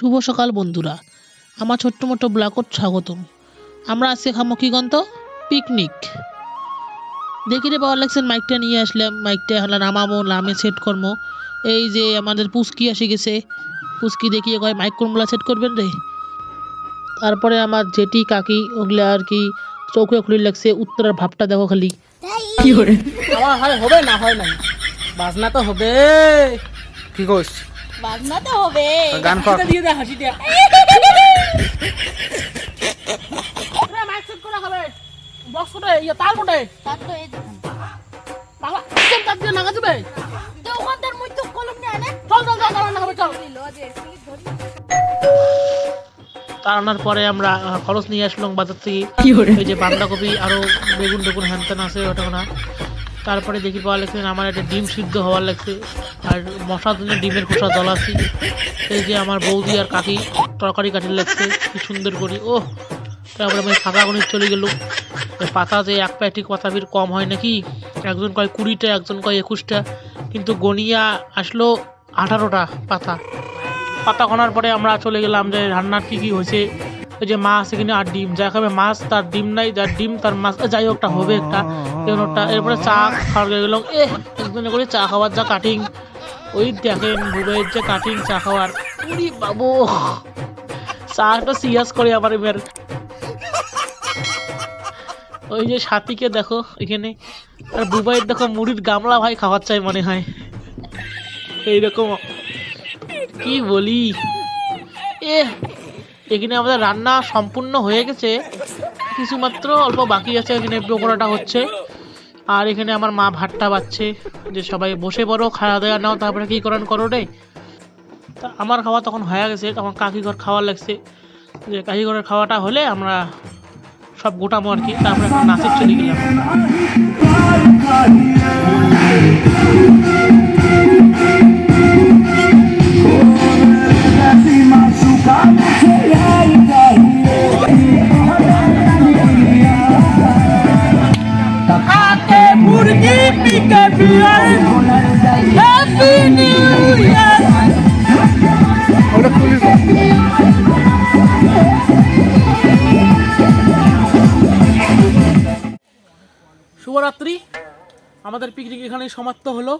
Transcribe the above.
শুভ সকাল বন্ধুরা। আমার ছোট্ট মোটো ব্লগত স্বাগতম। আমরা আজকে খামো কি গন্ত পিকনিক। দেখি রে বাবা লাগছেন মাইকটা নিয়ে আসলাম। মাইকটা হলো নামাবো নামে সেট করব। এই যে আমাদের পুস্কি এসে গেছে। পুস্কি দেখিয়ে কয় মাইক কোনগুলা সেট করবেন রে? তারপরে আমার জেঠি কাকি ওগুলো আর কি চৌকে খুলে লাগছে উত্তরার ভাবটা দেখো খালি। আমার হয় হবে না হয় নাই। বাজনা তো হবে। কি কইস? বাজনা তো হবে গান কর। দিয়ে দে হাসিটা। মাইক সেট করা হবে। বক্স কোটে ইয়ে তার কোটে তার তো এই বাবা কেন দিয়ে নাগা কলম নিয়ে আনে। চল চল চল চল হবে চল। তাড়ানোর পরে আমরা খরচ নিয়ে আসলাম বাজার থেকে। ওই যে বাঁধাকপি আরও বেগুন টেগুন হ্যান ত্যান আছে ওটা না তারপরে দেখি পাওয়া লাগছে আমার একটা ডিম সিদ্ধ হওয়ার লাগছে। আর মশার জন্য ডিমের খোসা দলাছি এই যে আমার বৌদি আর কাকি তরকারি কাটিয়ে লাগছে, কি সুন্দর করি। ও তারপরে আমি ফাঁকা গণিত চলে গেল। পাতা যে এক প্যাটি কথাবির কম হয় নাকি? একজন কয় কুড়িটা, একজন কয় একুশটা। কিন্তু গনিয়া আসলো আঠারোটা পাতা। পাতা খনার পরে আমরা চলে গেলাম যে রান্নার কী কী হয়েছে। ওই যে মাছ এখানে আর ডিম, যা খাবে মাছ, তার ডিম নাই যার ডিম, তার মাছ। যাই হোক হবে একটা। একটা এরপরে চা খাওয়ার গেলাম এ একজনে করে চা খাওয়ার যা কাটিং ওই দেখেন বুড়োয়ের যে কাটিং চা খাওয়ার। উরি বাবু। চাটা সিরিয়াস করে আবার এবার। ওই যে সাথীকে দেখো এখানে। আর বুবাইয়ের দেখো মুড়ির গামলা ভাই খাওয়ার চাই মনে হয়। এইরকম। কি বলি? এ এখানে আমাদের রান্না সম্পূর্ণ হয়ে গেছে। কিছুমাত্র অল্প বাকি আছে, এখানে পকোড়াটা হচ্ছে। আর এখানে আমার মা ভাতটা বাচ্ছে, যে সবাই বসে পড়ো, খাওয়া দাওয়া নাও, তারপরে কী করেন করো রে? তা আমার খাওয়া তখন হয়ে গেছে তখন কাকি ঘর খাওয়া লাগছে। যে কাকি ঘরের খাওয়াটা হলে আমরা সব গোটামো আর কি, তারপরে এখন নাচে চলে গেলাম। শুভরাত্রি। আমাদের পিকনিক এখানেই সমাপ্ত হলো।